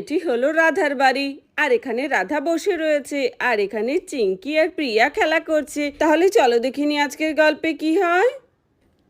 এটি হলো রাধার বাড়ি। আর এখানে রাধা বসে রয়েছে, আর এখানে চিঙ্কি আর প্রিয়া খেলা করছে। তাহলে চলো দেখিনি আজকের গল্পে কি হয়?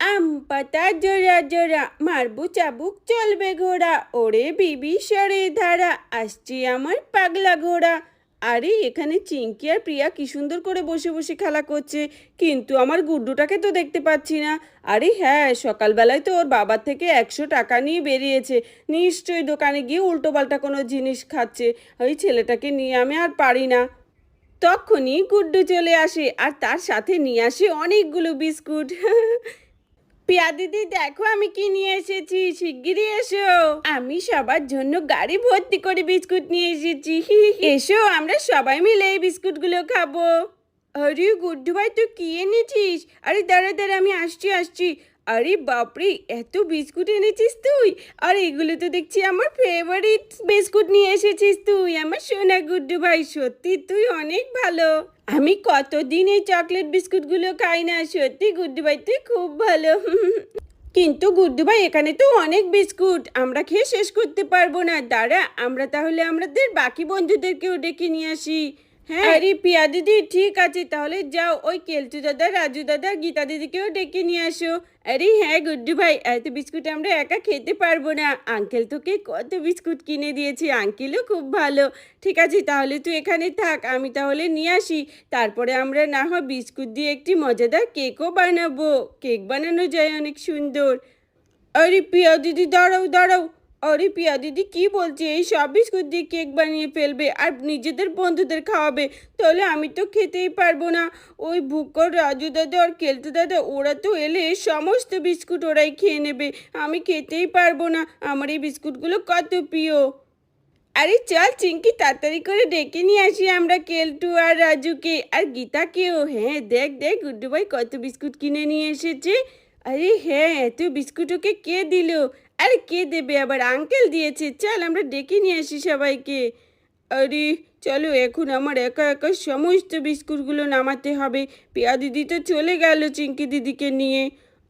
আম পাতা জোড়া জোড়া, মারবু চাবুক চলবে ঘোড়া, ওরে বিবি সরে ধারা, আসছি আমার পাগলা ঘোড়া। আরে, এখানে চিঙ্কি আর প্রিয়া কি সুন্দর করে বসে বসে খেলা করছে। কিন্তু আমার গুড্ডুটাকে তো দেখতে পাচ্ছি না। আরে হ্যাঁ সকালবেলায় তো ওর বাবার থেকে একশো টাকা নিয়ে বেরিয়েছে। নিশ্চয়ই দোকানে গিয়ে উল্টোপাল্টা কোনো জিনিস খাচ্ছে। ওই ছেলেটাকে নিয়ে আমি আর পারি না। তখনই গুড্ডু চলে আসে আর তার সাথে নিয়ে আসে অনেকগুলো বিস্কুট। পিয়া দিদি, দেখো আমি কি নিয়ে এসেছি, শিগগিরই এসো। আমি সবার জন্য গাড়ি ভর্তি করে বিস্কুট নিয়ে এসেছি। এসো, আমরা সবাই মিলে এই বিস্কুটগুলো খাব। আরে, গুড্ডু ভাই, তুই কি এনেছিস? আরে, দাঁড়া দাঁড়া, আমি আসছি আসছি। আরে বাপরে, এত বিস্কুট এনেছিস তুই? আর এগুলো তো দেখছি আমার ফেভারিট বিস্কুট নিয়ে এসেছিস তুই। আমার সোনা গুড্ডু ভাই, সত্যি তুই অনেক ভালো। আমি কতদিন এই চকলেট বিস্কুটগুলো খাই না, সত্যি গুড্ডু ভাই, তুই খুব ভালো। কিন্তু গুড্ডু ভাই, এখানে তো অনেক বিস্কুট, আমরা খেয়ে শেষ করতে পারব না। দাঁড়া, আমরা তাহলে আমাদের বাকি বন্ধুদেরকেও ডেকে নিয়ে আসি। হ্যাঁ। আরে পিয়া দিদি, ঠিক আছে, তাহলে যাও। ওই কেলটু দাদা, রাজু দাদা, গীতা দিদিকেও ডেকে নিয়ে আসো। আরে হ্যাঁ গুড্ডু ভাই, এত বিস্কুট আমরা একা খেতে পারব না। আঙ্কেল তোকে কত বিস্কুট কিনে দিয়েছি, আঙ্কেলও খুব ভালো। ঠিক আছে, তাহলে তুই এখানে থাক, আমি তাহলে নিয়ে আসি। তারপরে আমরা না হয় বিস্কুট দিয়ে একটি মজাদার কেকও বানাবো। কেক বানানো যায় অনেক সুন্দর। আরে পিয়া দিদি, দাঁড়াও দাঁড়াও। আরে পিয়া দিদি, কি বলছে? এই সব বিস্কুট দিয়ে কেক বানিয়ে ফেলবে আর নিজেদের বন্ধুদের খাওয়াবে। তাহলে আমি তো খেতেই পারব না। ওই ভুকর রাজু দাদা আর কেলতু দাদা, ওরা তো এলে সমস্ত বিস্কুট ওরাই খেয়ে নেবে। আমি খেতেই পারব না। আমার এই বিস্কুটগুলো কত প্রিয়। আরে চল চিঙ্কি তাড়াতাড়ি করে ডেকে নিয়ে আসি আমরা কেলটু আর রাজুকে। আর গীতাকেও। হ্যাঁ দেখ দেখ গুড্ডু ভাই কত বিস্কুট কিনে নিয়ে এসেছে। আরে হ্যাঁ এত বিস্কুট ওকে কে দিল? আরে কে দেবে? আবার আঙ্কেল দিয়েছে। চল, আমরা ডেকে নিয়ে আসি সবাইকে। আরে, চলো, এখন আমার একা একা সমস্ত বিস্কুটগুলো নামাতে হবে। পিয়া দিদি তো চলে গেল চিঙ্কি দিদিকে নিয়ে।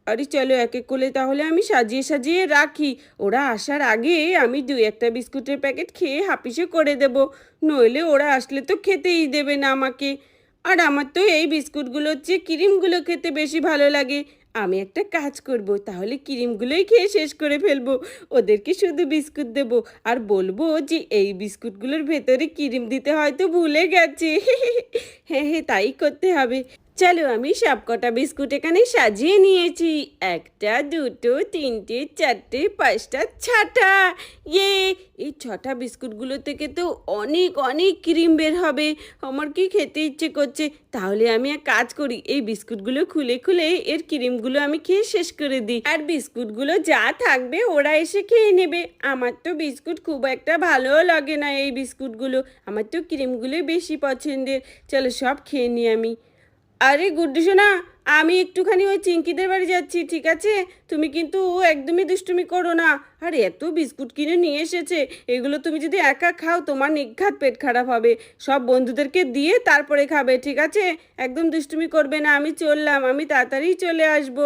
আরে চলো, এক এক তাহলে আমি সাজিয়ে সাজিয়ে রাখি। ওরা আসার আগে আমি দু একটা বিস্কুটের প্যাকেট খেয়ে হাপিসে করে দেব। নইলে ওরা আসলে তো খেতেই দেবে না আমাকে। আর আমার তো এই বিস্কুটগুলোর চেয়ে ক্রিমগুলো খেতে বেশি ভালো লাগে। আমি একটা কাজ করব, তাহলে ক্রিমগুলোই খেয়ে শেষ করে ফেলব। ওদেরকে শুধু বিস্কুট দেব। আর বলব যে, এই বিস্কুটগুলোর ভেতরে ক্রিম দিতে হয়তো ভুলে গেছে। হ্যাঁ হ্যাঁ তাই করতে হবে। চলো আমি সব কটা বিস্কুট এখানে সাজিয়ে নিয়েছি। একটা, দুটো, তিনটে, চারটে, পাঁচটা, ছটা। ইয়ে এই ছটা বিস্কুটগুলো থেকে তো অনেক অনেক ক্রিম বের হবে। আমার কি খেতে ইচ্ছে করছে? তাহলে আমি এক কাজ করি, এই বিস্কুটগুলো খুলে খুলে এর ক্রিমগুলো আমি খেয়ে শেষ করে দিই। আর বিস্কুটগুলো যা থাকবে ওরা এসে খেয়ে নেবে। আমার তো বিস্কুট খুব একটা ভালোও লাগে না এই বিস্কুটগুলো। আমার তো ক্রিমগুলো বেশি পছন্দের। চলো সব খেয়ে নিই আমি। আরে গুড্ডু সোনা, আমি একটুখানি ওই চিঙ্কিদের বাড়ি যাচ্ছি, ঠিক আছে? তুমি কিন্তু একদমই দুষ্টুমি করো না। আর, এত বিস্কুট কিনে নিয়ে এসেছে। এগুলো তুমি যদি একা খাও, তোমার নিঘাত পেট খারাপ হবে। সব বন্ধুদেরকে দিয়ে তারপরে খাবে, ঠিক আছে? একদম দুষ্টুমি করবে না, আমি চললাম, আমি তাড়াতাড়ি চলে আসব।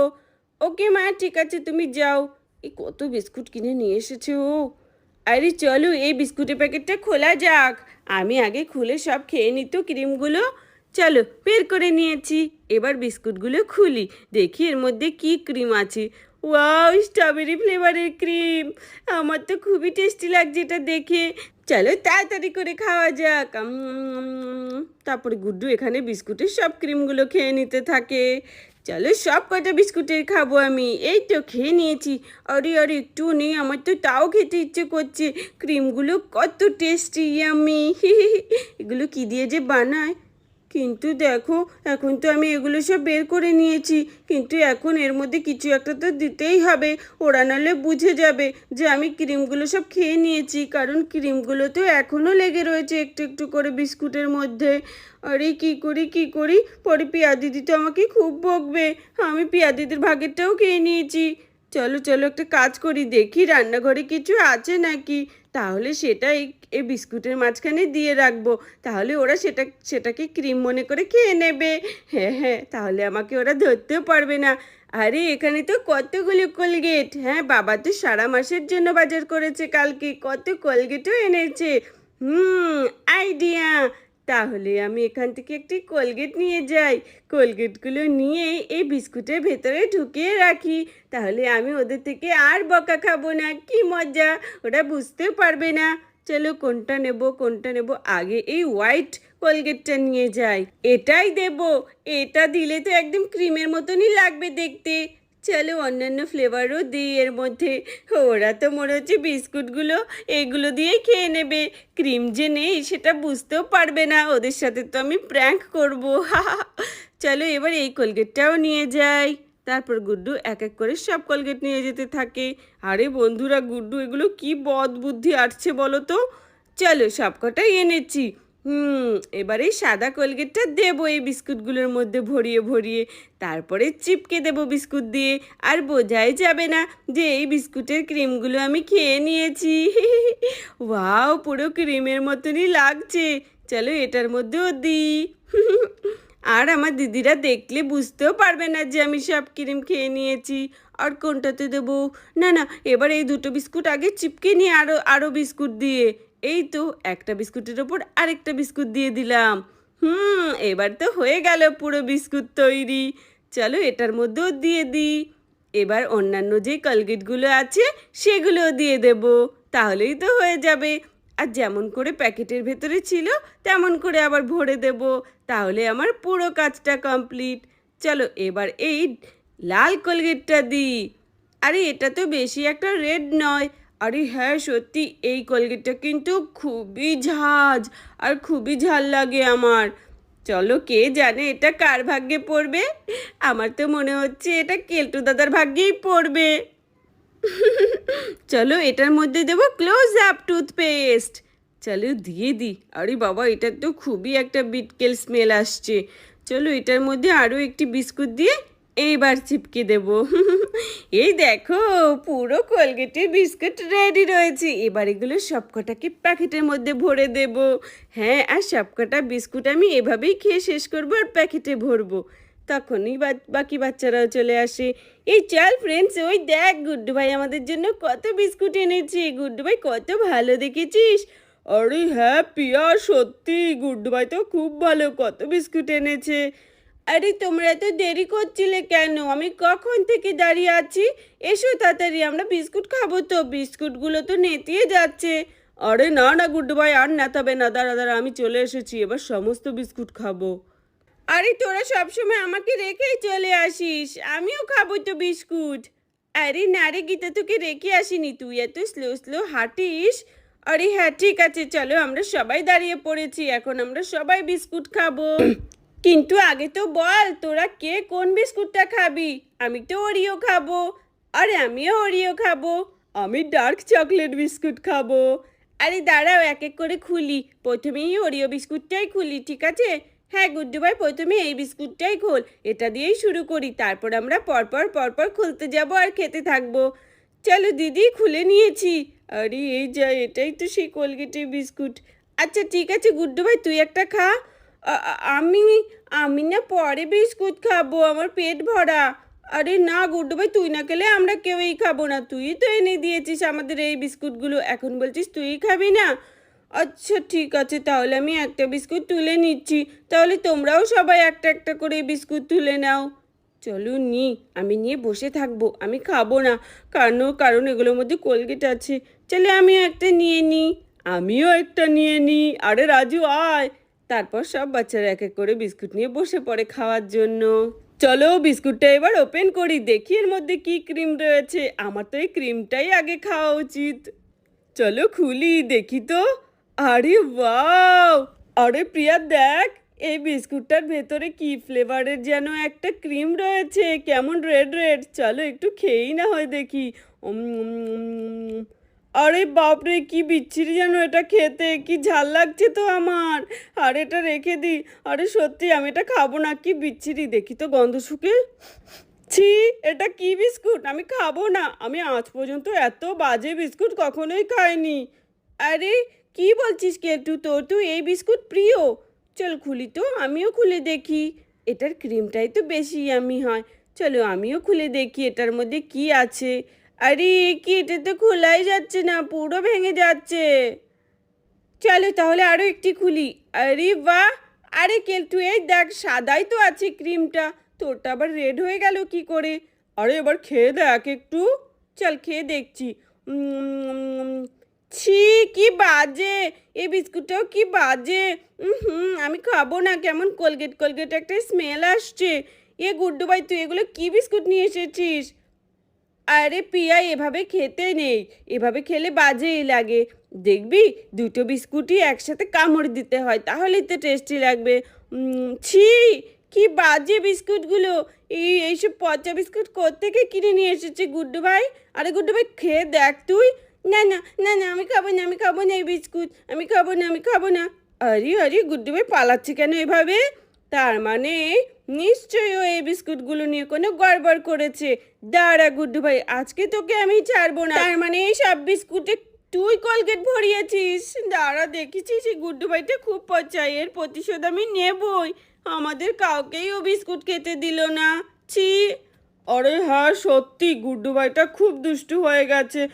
ওকে মা, ঠিক আছে, তুমি যাও। এই কত বিস্কুট কিনে নিয়ে এসেছে ও। আরে, চলো, এই বিস্কুটের প্যাকেটটা খোলা যাক। আমি আগে খুলে সব খেয়ে নিত ক্রিমগুলো। চলো বের করে নিয়েছি। এবার বিস্কুটগুলো খুলি, দেখি এর মধ্যে কি ক্রিম আছে। ওয়াও স্ট্রবেরি ফ্লেভারের ক্রিম আমার তো খুবই টেস্টি লাগছে এটা দেখে। চলো তাড়াতাড়ি করে খাওয়া যাক। তারপরে গুড্ডু এখানে বিস্কুটের সব ক্রিমগুলো খেয়ে নিতে থাকে। চলো সব কটা বিস্কুটের খাব আমি। এই তো খেয়ে নিয়েছি। আরে আরে, একটু নেই, আমার তো তাও খেতে ইচ্ছে করছে। ক্রিমগুলো কত টেস্টি আমি এগুলো কি দিয়ে যে বানায়? কিন্তু দেখো, এখন তো আমি এগুলো সব বের করে নিয়েছি। কিন্তু এখন এর মধ্যে কিছু একটা তো দিতেই হবে। ওরা নাহলে বুঝে যাবে যে আমি ক্রিমগুলো সব খেয়ে নিয়েছি। কারণ ক্রিমগুলো তো এখনও লেগে রয়েছে একটু একটু করে বিস্কুটের মধ্যে। আরে কি করি কি করি? পরে পিয়া দিদি তো আমাকে খুব বকবে। আমি পিয়া দিদির ভাগেরটাও খেয়ে নিয়েছি। চলো চলো একটা কাজ করি, দেখি রান্নাঘরে কিছু আছে নাকি। তাহলে সেটা এই এই বিস্কুটের মাঝখানে দিয়ে রাখব। তাহলে ওরা সেটা, সেটাকে ক্রিম মনে করে খেয়ে নেবে। হ্যাঁ হ্যাঁ তাহলে আমাকে ওরা ধরতেও পারবে না। আরে, এখানে তো কতগুলো কোলগেট। হ্যাঁ বাবা তো সারা মাসের জন্য বাজার করেছে কালকে। কত কোলগেটও এনেছে। হুম আইডিয়া তাহলে আমি এখান থেকে একটি কোলগেট নিয়ে যাই। কোলগেটগুলো নিয়ে এই বিস্কুটের ভেতরে ঢুকিয়ে রাখি। তাহলে আমি ওদের থেকে আর বকা খাব না। কি মজা! ওরা বুঝতেও পারবে না। চলো কোনটা নেব কোনটা নেব? আগে এই হোয়াইট কোলগেটটা নিয়ে যাই। এটাই দেব। এটা দিলে তো একদম ক্রিমের মতনই লাগবে দেখতে। চলো অন্যান্য ফ্লেভারও দিই এর মধ্যে। ওরা তো মনে হচ্ছে বিস্কুটগুলো এগুলো দিয়েই খেয়ে নেবে। ক্রিম যে নেই সেটা বুঝতেও পারবে না। ওদের সাথে তো আমি প্র্যাঙ্ক করব। চলো এবার এই কোলগেটটাও নিয়ে যাই। তারপর গুড্ডু এক এক করে সব কোলগেট নিয়ে যেতে থাকে। আরে বন্ধুরা, গুড্ডু এগুলো কি বদ বুদ্ধি আসছে বলো তো? চলো সবকটাই এনেছি। হুম, এবার এই সাদা কোলগেটটা দেবো এই বিস্কুটগুলোর মধ্যে ভরিয়ে ভরিয়ে। তারপরে চিপকে দেবো বিস্কুট দিয়ে। আর বোঝাই যাবে না যে এই বিস্কুটের ক্রিমগুলো আমি খেয়ে নিয়েছি। ওয়াও, পুরো ক্রিমের মতনই লাগছে। চলো এটার মধ্যেও দিই। আর আমার দিদিরা দেখলে বুঝতেও পারবে না যে আমি সব ক্রিম খেয়ে নিয়েছি। আর কোনটাতে দেবো? না না, এবার এই দুটো বিস্কুট আগে চিপকে নিয়ে আরও আরও বিস্কুট দিয়ে। এই তো একটা বিস্কুটের ওপর আরেকটা বিস্কুট দিয়ে দিলাম। হুম, এবার তো হয়ে গেল পুরো বিস্কুট তৈরি। চলো এটার মধ্যেও দিয়ে দিই। এবার অন্যান্য যে কলগেটগুলো আছে, সেগুলোও দিয়ে দেব। তাহলেই তো হয়ে যাবে। আর যেমন করে প্যাকেটের ভেতরে ছিল, তেমন করে আবার ভরে দেব। তাহলে আমার পুরো কাজটা কমপ্লিট। চলো এবার এই লাল কলগেটটা দিই। আরে, এটা তো বেশি একটা রেড নয়। আরে হ্যাঁ সত্যি, এই কলগেটটা কিন্তু খুবই ঝাঁজ আর খুবই ঝাল লাগে আমার। চলো, কে জানে এটা কার ভাগ্যে পড়বে? আমার তো মনে হচ্ছে এটা কেলটু দাদার ভাগ্যেই পড়বে। চলো, এটার মধ্যে দেবো ক্লোজ আপ টুথপেস্ট চলো, দিয়ে দিই। আরে বাবা, এটার তো খুবই একটা বিটকেল স্মেল আসছে। চলো, এটার মধ্যে আরও একটি বিস্কুট দিয়ে এইবার চিপকে দেব। এই দেখো, পুরো কোলগেটের বিস্কুট রেডি রয়েছে। এবার এগুলো সবকটাকে প্যাকেটের মধ্যে ভরে দেব। হ্যাঁ আর সবকটা বিস্কুট আমি এভাবেই খেয়ে শেষ করব আর প্যাকেটে ভরবো। তখনই বাকি বাচ্চারাও চলে আসে। এই চল ফ্রেন্ডস ওই দেখ গুড্ডু ভাই আমাদের জন্য কত বিস্কুট এনেছে। গুড্ডু ভাই কত ভালো দেখেছিস? আরে হ্যাঁ পিয়া, সত্যি গুড্ডু ভাই তো খুব ভালো, কত বিস্কুট এনেছে। আরে, তোমরা তো দেরি করছিলে কেন? আমি কখন থেকে দাঁড়িয়ে আছি? এসো তাড়াতাড়ি, আমরা বিস্কুট খাব তো। বিস্কুটগুলো তো নেতিয়ে যাচ্ছে। আরে, না না, গুড্ডু ভাই, আর নেতাবে না। দাঁড়া দাঁড়া, আমি চলে এসেছি। এবার সমস্ত বিস্কুট খাব। আরে, তোরা সবসময় আমাকে রেখেই চলে আসিস। আমিও খাব তো বিস্কুট। আরে, না রে, গীতা, তোকে রেখে আসিনি। তুই এত স্লো স্লো হাঁটিস? আরে হ্যাঁ ঠিক আছে, চলো, আমরা সবাই দাঁড়িয়ে পড়েছি। এখন আমরা সবাই বিস্কুট খাব। কিন্তু আগে তো বল, তোরা কে কোন বিস্কুটটা খাবি? আমি তো ওরিও খাব। আরে আমিও ওরিও খাব। আমি ডার্ক চকলেট বিস্কুট খাব। আরে দাঁড়াও, এক এক করে খুলি। প্রথমেই ওরিও বিস্কুটটাই খুলি, ঠিক আছে? হ্যাঁ গুড্ডু ভাই, প্রথমে এই বিস্কুটটাই খোল। এটা দিয়েই শুরু করি। তারপর আমরা পরপর পরপর খুলতে যাব আর খেতে থাকব। চলো দিদি, খুলে নিয়েছি। আরে এই যা, এটাই তো সেই কোলগেটের বিস্কুট। আচ্ছা ঠিক আছে, গুড্ডু ভাই, তুই একটা খা। আমি আমি না পরে বিস্কুট খাব, আমার পেট ভরা। আরে না গুড্ডু ভাই, তুই না খেলে আমরা কেউই খাব না। তুই তো এনে দিয়েছিস আমাদের এই বিস্কুটগুলো, এখন বলছিস তুই খাবি না। আচ্ছা ঠিক আছে, তাহলে আমি একটা বিস্কুট তুলে নিচ্ছি। তাহলে তোমরাও সবাই একটা একটা করে বিস্কুট তুলে নাও। চলো নি, আমি নিয়ে বসে থাকব, আমি খাব না। কারণ কারণ এগুলোর মধ্যে কোলগেট আছে। চলে আমি একটা নিয়ে নিই আমিও একটা নিয়ে নিই আরে রাজু, আয়। তারপর সব বাচ্চারা এক এক করে বিস্কুট নিয়ে বসে পড়ে খাওয়ার জন্য। চলো বিস্কুটটা এবার ওপেন করি, দেখি এর মধ্যে কি ক্রিম রয়েছে। আমার তো এই ক্রিমটাই আগে খাওয়া উচিত। চলো খুলি, দেখি তো। আরে ওয়াও! আরে প্রিয়া, দেখ, এই বিস্কুটটার ভেতরে কি ফ্লেভারের যেন একটা ক্রিম রয়েছে। কেমন রেড রেড চলো একটু খেয়েই না হয় দেখি। আরে বাপরে, কি বিচ্ছিরি যেন এটা খেতে, কি ঝাল লাগছে তো আমার। আর এটা রেখে দিই আরে সত্যি, আমি এটা খাব না, কি বিচ্ছিরি, দেখি তো গন্ধ শুকে। ছি, এটা কি বিস্কুট? আমি খাব না। আমি আজ পর্যন্ত এত বাজে বিস্কুট কখনোই খাইনি। আরে, কি বলছিস কে কেটু তোর? তো এই বিস্কুট প্রিয়? চল খুলি তো, আমিও খুলে দেখি। এটার ক্রিমটাই তো বেশি আমি হয়। চলো আমিও খুলে দেখি, এটার মধ্যে কি আছে। আরে এ কি এটা তো খোলাই যাচ্ছে না, পুরো ভেঙে যাচ্ছে। চলো তাহলে আরও একটি খুলি। আরে বাহ! আরে কেলটু, এই দেখ, সাদাই তো আছে ক্রিমটা। তোরটা আবার রেড হয়ে গেল কি করে? আরে, এবার খেয়ে দেখ একটু। চল, খেয়ে দেখছি। ছি, কি বাজে! এই বিস্কুটটাও কি বাজে! হুম, আমি খাব না, কেমন কোলগেট কোলগেট একটা স্মেল আসছে। এ গুড্ডু ভাই, তুই এগুলো কি বিস্কুট নিয়ে এসেছিস? আরে পিয়া, এভাবে খেতে নেই। এভাবে খেলে বাজেই লাগে। দেখবি, দুটো বিস্কুটই একসাথে কামড় দিতে হয়, তাহলেই তো টেস্টি লাগবে। ছি, কি বাজে বিস্কুটগুলো। এই, এইসব পচা বিস্কুট কোত্থেকে কিনে নিয়ে এসেছে গুড্ডু ভাই? আরে গুড্ডু ভাই, খেয়ে দেখ তুই। না না না না, আমি খাব না, আমি খাব না এই বিস্কুট। আমি খাব না, আমি খাব না। আরে আরে, গুড্ডু ভাই পালাচ্ছে কেন এভাবে? তার মানে নিশ্চয়ই ও এই বিস্কুটগুলো নিয়ে কোনো গড়বড় করেছে। দাঁড়া গুড্ডু ভাই, আজকে তোকে আমি ছাড়বো না। তার মানে এই সব বিস্কুটে তুই কলগেট ভরিয়েছিস? দাঁড়া দেখেছিস এই গুড্ডু ভাইটা খুব পচাই, এর প্রতিশোধ আমি নেবই। আমাদের কাউকেই ও বিস্কুট খেতে দিল না। ছি। আরে হ্যাঁ সত্যি, গুড্ডু ভাইটা খুব দুষ্টু হয়ে গেছে।